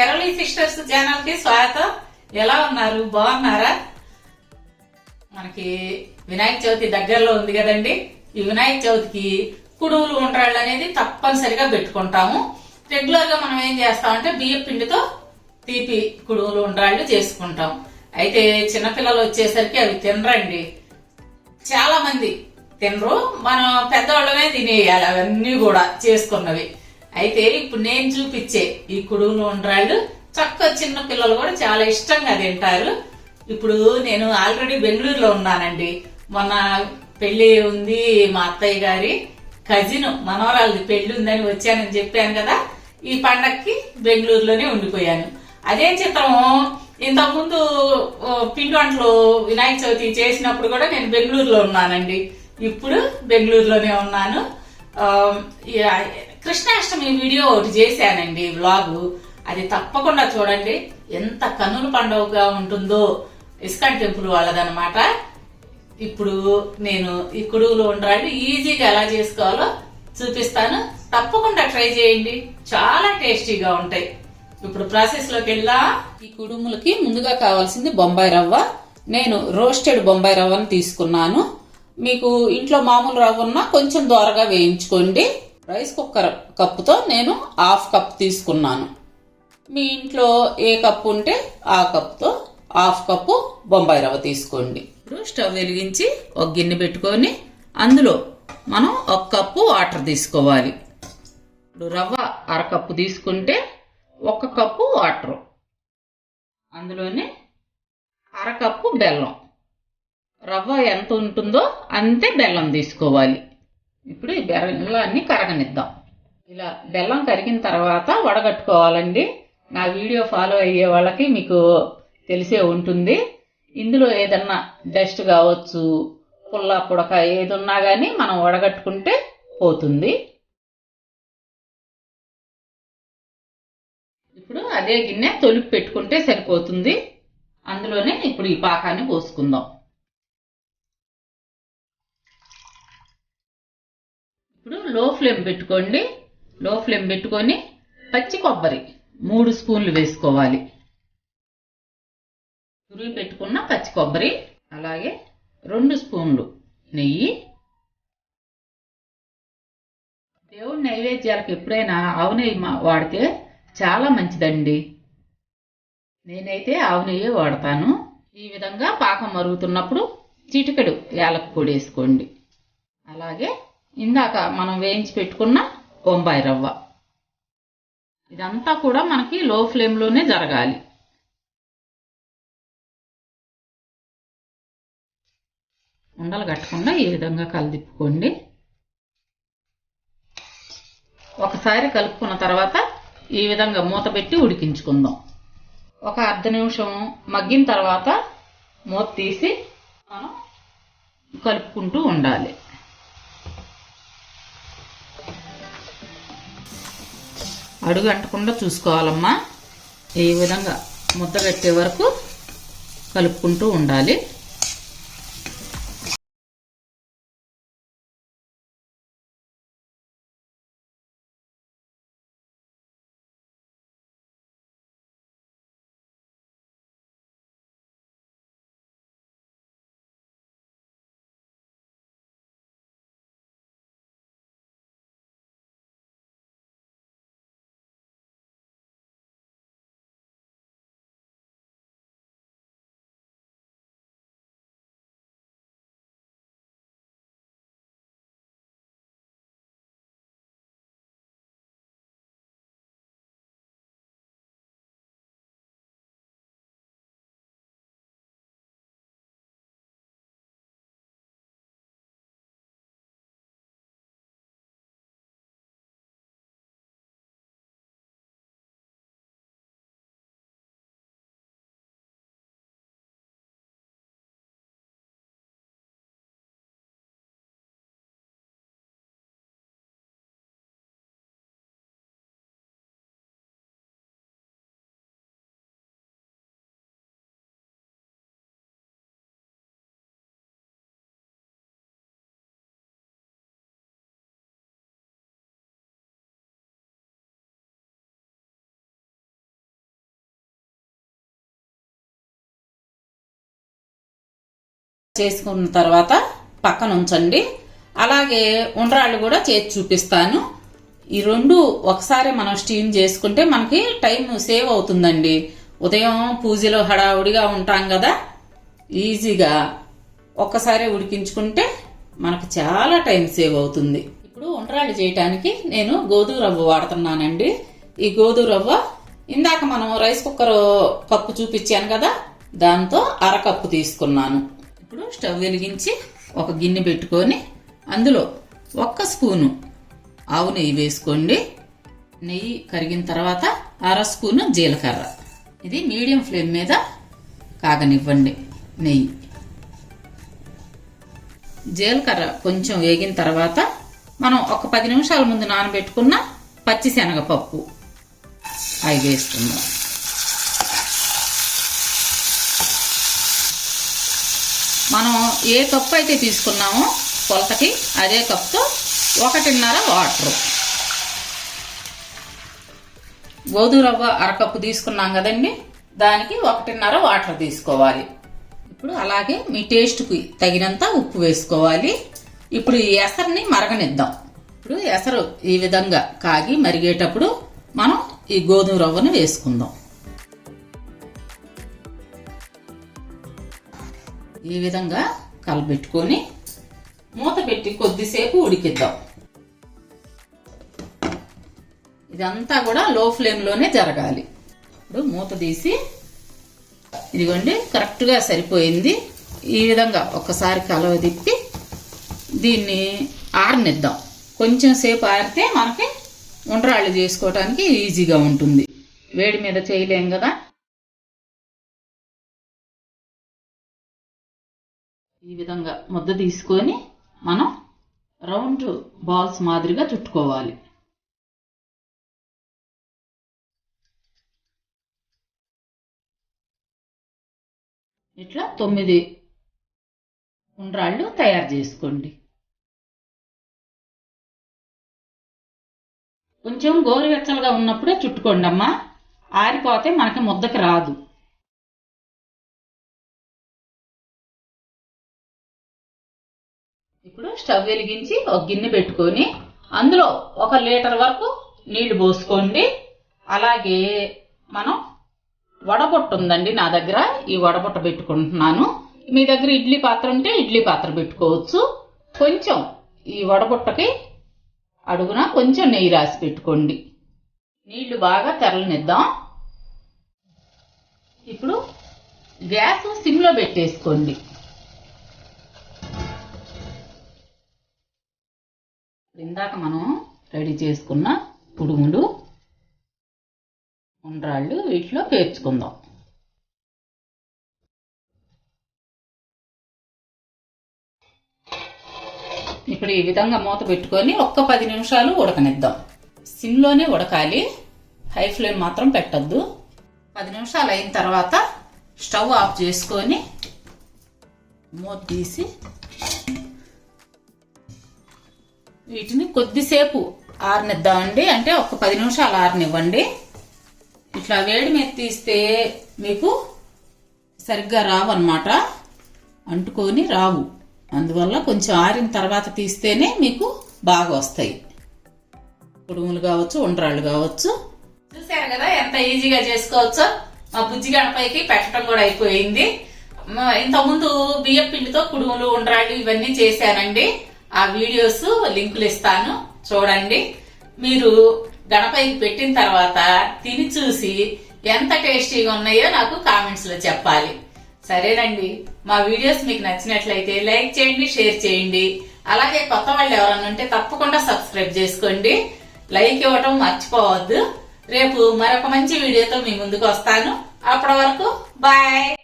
తెరలి sisters ఛానల్కి స్వాగతం. ఎలా ఉన్నారు? బాగున్నారా? మనకి వినాయక చవితి దగ్గరలో ఉంది కదండి. ఈ వినాయక చవితికి కుడుములు ఉండ్రాళ్ళు అనేది తప్పనిసరిగా పెట్టుకుంటాము. రెగ్యులర్గా మనం ఏం చేస్తామంటే బియ్య పిండితో తీపి కుడుములు ఉండ్రాళ్ళు చేసుకుంటాం. అయితే చిన్నపిల్లలు వచ్చేసరికి అవి తినరండి. చాలా మంది తినరు. మనం పెద్దవాళ్ళమే తినేయాలి. అవన్నీ కూడా చేసుకున్నవి. అయితే ఇప్పుడు నేను చూపించే ఈ కుడుములు ఉండ్రాళ్ళు చక్క చిన్న పిల్లలు కూడా చాలా ఇష్టంగా తింటారు. ఇప్పుడు నేను ఆల్రెడీ బెంగళూరులో ఉన్నానండి. మొన్న పెళ్ళి ఉంది మా అత్తయ్య గారి కజిన్ మనవరాలది పెళ్ళి ఉందని వచ్చానని చెప్పాను కదా. ఈ పండక్కి బెంగళూరులోనే ఉండిపోయాను. అదే చిత్రం ఇంతకుముందు పిండి వంటలు వినాయక చవితి చేసినప్పుడు కూడా నేను బెంగళూరులో ఉన్నానండి. ఇప్పుడు బెంగళూరులోనే ఉన్నాను. కృష్ణాష్టమి వీడియో ఒకటి చేశానండి వ్లాగ్ అది తప్పకుండా చూడండి. ఎంత కన్నుల పండుగగా ఉంటుందో. ఇస్కాన్ టెంపుల్ వాళ్ళదనమాట ఇప్పుడు నేను ఈ కుడుగులు ఉండ్రాళ్ళు ఈజీగా ఎలా చేసుకోవాలో చూపిస్తాను. తప్పకుండా ట్రై చేయండి. చాలా టేస్టీగా ఉంటాయి. ఇప్పుడు ప్రాసెస్లోకి వెళ్ళా ఈ కుడుములకి ముందుగా కావాల్సింది బొంబాయి రవ్వ. నేను రోస్టెడ్ బొంబాయి రవ్వను తీసుకున్నాను. మీకు ఇంట్లో మామూలు రవ్వ ఉన్నా కొంచెం దోరగా వేయించుకోండి. రైస్ కుక్కర్ కప్పుతో నేను హాఫ్ కప్ తీసుకున్నాను. మీ ఇంట్లో ఏ కప్పు ఉంటే ఆ కప్తో హాఫ్ కప్పు బొంబాయి రవ్వ తీసుకోండి. ఇప్పుడు స్టవ్ వెలిగించి ఒక గిన్నె పెట్టుకొని అందులో మనం ఒక కప్పు వాటర్ తీసుకోవాలి. ఇప్పుడు రవ్వ అరకప్పు తీసుకుంటే ఒక కప్పు వాటర్. అందులోనే అరకప్పు బెల్లం. రవ్వ ఎంత ఉంటుందో అంతే బెల్లం తీసుకోవాలి. ఇప్పుడు ఈ బెల్లాన్ని కరగనిద్దాం. ఇలా బెల్లం కరిగిన తర్వాత వడగట్టుకోవాలండి. నా వీడియో ఫాలో అయ్యే వాళ్ళకి మీకు తెలిసే ఉంటుంది. ఇందులో ఏదన్నా డస్ట్ కావచ్చు పుల్ల పుడక ఏది ఉన్నా కానీ మనం వడగట్టుకుంటే పోతుంది. ఇప్పుడు అదే గిన్నె తొలిపి పెట్టుకుంటే సరిపోతుంది. అందులోనే ఇప్పుడు ఈ పాకాన్ని పోసుకుందాం. ఇప్పుడు లో ఫ్లేమ్ పెట్టుకోండి. లో ఫ్లేమ్ పెట్టుకొని పచ్చి కొబ్బరి మూడు స్పూన్లు వేసుకోవాలి. తురిగి పెట్టుకున్న పచ్చి కొబ్బరి అలాగే రెండు స్పూన్లు నెయ్యి. దేవుడి నైవేద్యాలకు ఎప్పుడైనా ఆవు నెయ్యి మా- వాడితే చాలా మంచిదండి. నేనైతే ఆవు నెయ్యి వాడతాను. ఈ విధంగా పాకం మరుగుతున్నప్పుడు చిటికెడు యాలకు పొడి వేసుకోండి. అలాగే ఇందాక మనం వేయించి పెట్టుకున్న బొంబాయి రవ్వ. ఇదంతా కూడా మనకి లో ఫ్లేమ్లోనే జరగాలి. ఉండలు కట్టకుండా ఈ విధంగా కలిదిప్పుకోండి. ఒకసారి కలుపుకున్న తర్వాత ఈ విధంగా మూత పెట్టి ఉడికించుకుందాం. ఒక అర్ధ నిమిషం మగ్గిన తర్వాత మూత తీసి మనం కలుపుకుంటూ ఉండాలి. అడుగు అంటకుండా చూసుకోవాలమ్మా. ఈ విధంగా ముద్ద పెట్టే వరకు కలుపుకుంటూ ఉండాలి. చేసుకున్న తర్వాత పక్కన ఉంచండి. అలాగే ఉండ్రాళ్ళు కూడా చేసి చూపిస్తాను. ఈ రెండు ఒకసారి మనం స్టీమ్ చేసుకుంటే మనకి టైం సేవ్ అవుతుందండి. ఉదయం పూజలో హడావుడిగా ఉంటాం కదా ఈజీగా ఒక్కసారి ఉడికించుకుంటే మనకు చాలా టైం సేవ్ అవుతుంది. ఇప్పుడు ఉండ్రాళ్ళు చేయటానికి నేను గోధుమ రవ్వ వాడుతున్నానండి. ఈ గోధుమ రవ్వ ఇందాక మనం రైస్ కుక్కర్ కప్పు చూపించాను కదా దాంతో అరకప్పు తీసుకున్నాను. ఇప్పుడు స్టవ్ వెలిగించి ఒక గిన్నె పెట్టుకొని అందులో ఒక్క స్పూను ఆవు నెయ్యి వేసుకోండి. నెయ్యి కరిగిన తర్వాత అర స్పూను జీలకర్ర. ఇది మీడియం ఫ్లేమ్ మీద కాగనివ్వండి నెయ్యి. జీలకర్ర కొంచెం వేగిన తర్వాత మనం ఒక పది నిమిషాల ముందు నానబెట్టుకున్న పచ్చిశనగపప్పు. అవి వేసుకుందాం. మనం ఏ కప్పు అయితే తీసుకున్నామో కొలతకి అదే కప్తో ఒకటిన్నర వాటర్. గోధుమ రవ్వ అరకప్పు తీసుకున్నాం కదండి దానికి ఒకటిన్నర వాటర్ తీసుకోవాలి. ఇప్పుడు అలాగే మీ టేస్ట్కి తగినంత ఉప్పు వేసుకోవాలి. ఇప్పుడు ఈ ఎసరుని మరగనిద్దాం. ఇప్పుడు ఎసరు ఈ విధంగా కాగి మరిగేటప్పుడు మనం ఈ గోధుమ రవ్వను వేసుకుందాం. ఈ విధంగా కలబెట్టుకొని మూత పెట్టి కొద్దిసేపు ఉడికిద్దాం. ఇదంతా కూడా లో ఫ్లేమ్లోనే జరగాలి. ఇప్పుడు మూత తీసి ఇదిగోండి కరెక్ట్గా సరిపోయింది. ఈ విధంగా ఒకసారి కలవ తిప్పి దీన్ని ఆరనిద్దాం. కొంచెం సేపు ఆరితే మనకి ఉండ్రాళ్ళు చేసుకోవడానికి ఈజీగా ఉంటుంది. వేడి మీద చేయలేం కదా? విధంగా ముద్ద తీసుకొని మనం రౌండ్ బాల్స్ మాదిరిగా చుట్టుకోవాలి. ఇట్లా తొమ్మిది ఉండ్రాళ్ళు తయారు చేసుకోండి. కొంచెం గోరువెచ్చలుగా ఉన్నప్పుడే చుట్టుకోండి అమ్మా ఆరిపోతే మనకి ముద్దకి రాదు. స్టవ్ వెలిగించి ఒక గిన్నె పెట్టుకొని అందులో ఒక లీటర్ వరకు నీళ్ళు పోసుకోండి. అలాగే మనం వడబొట్టు ఉందండి నా దగ్గర ఈ వడబొట్ట పెట్టుకుంటున్నాను. మీ దగ్గర ఇడ్లీ పాత్ర ఉంటే ఇడ్లీ పాత్ర పెట్టుకోవచ్చు. కొంచెం ఈ వడబుట్టకి అడుగున కొంచెం నెయ్యి రాసి పెట్టుకోండి. నీళ్ళు బాగా తెరలనిద్దాం. ఇప్పుడు గ్యాస్ సిమ్లో పెట్టేసుకోండి. ఇందాక మనం రెడీ చేసుకున్న పుడుములు ఉండ్రాళ్ళు వీటిలో పేర్చుకుందాం ఇప్పుడు ఈ విధంగా మూత పెట్టుకొని ఒక్క పది నిమిషాలు ఉడకనిద్దాం. సిమ్లోనే ఉడకాలి. హై ఫ్లేమ్ మాత్రం పెట్టద్దు. పది నిమిషాలు అయిన తర్వాత స్టవ్ ఆఫ్ చేసుకొని మూత తీసి వీటిని కొద్దిసేపు ఆరనిద్దామండి. అంటే ఒక పది నిమిషాలు ఆరనివ్వండి. ఇట్లా వేడి మీద తీస్తే మీకు సరిగ్గా రావు అనమాట అంటుకొని రావు. అందువల్ల కొంచెం ఆరిన తర్వాత తీస్తేనే మీకు బాగా వస్తాయి. కుడుములు కావచ్చు ఉండరాళ్ళు కావచ్చు. చూసారు కదా ఎంత ఈజీగా చేసుకోవచ్చో? మా బుజ్జిగడపైకి పెట్టడం కూడా అయిపోయింది. ఇంతకుముందు బియ్యం పిండితో కుడుములు ఉండ్రాళ్ళు ఇవన్నీ చేశానండి. ఆ వీడియోస్ లింకులు ఇస్తాను. చూడండి. మీరు గణపతికి పెట్టిన తర్వాత తిని చూసి ఎంత టేస్టీగా ఉన్నాయో నాకు కామెంట్స్లో చెప్పాలి. సరేనండి. మా వీడియోస్ మీకు నచ్చినట్లయితే లైక్ చేయండి షేర్ చేయండి. అలాగే కొత్త వాళ్ళు ఎవరన్నా ఉంటే తప్పకుండా సబ్స్క్రైబ్ చేసుకోండి. లైక్ ఇవ్వటం మర్చిపోవద్దు. రేపు మరొక మంచి వీడియోతో మీ ముందుకు వస్తాను. అప్పటి వరకు బాయ్!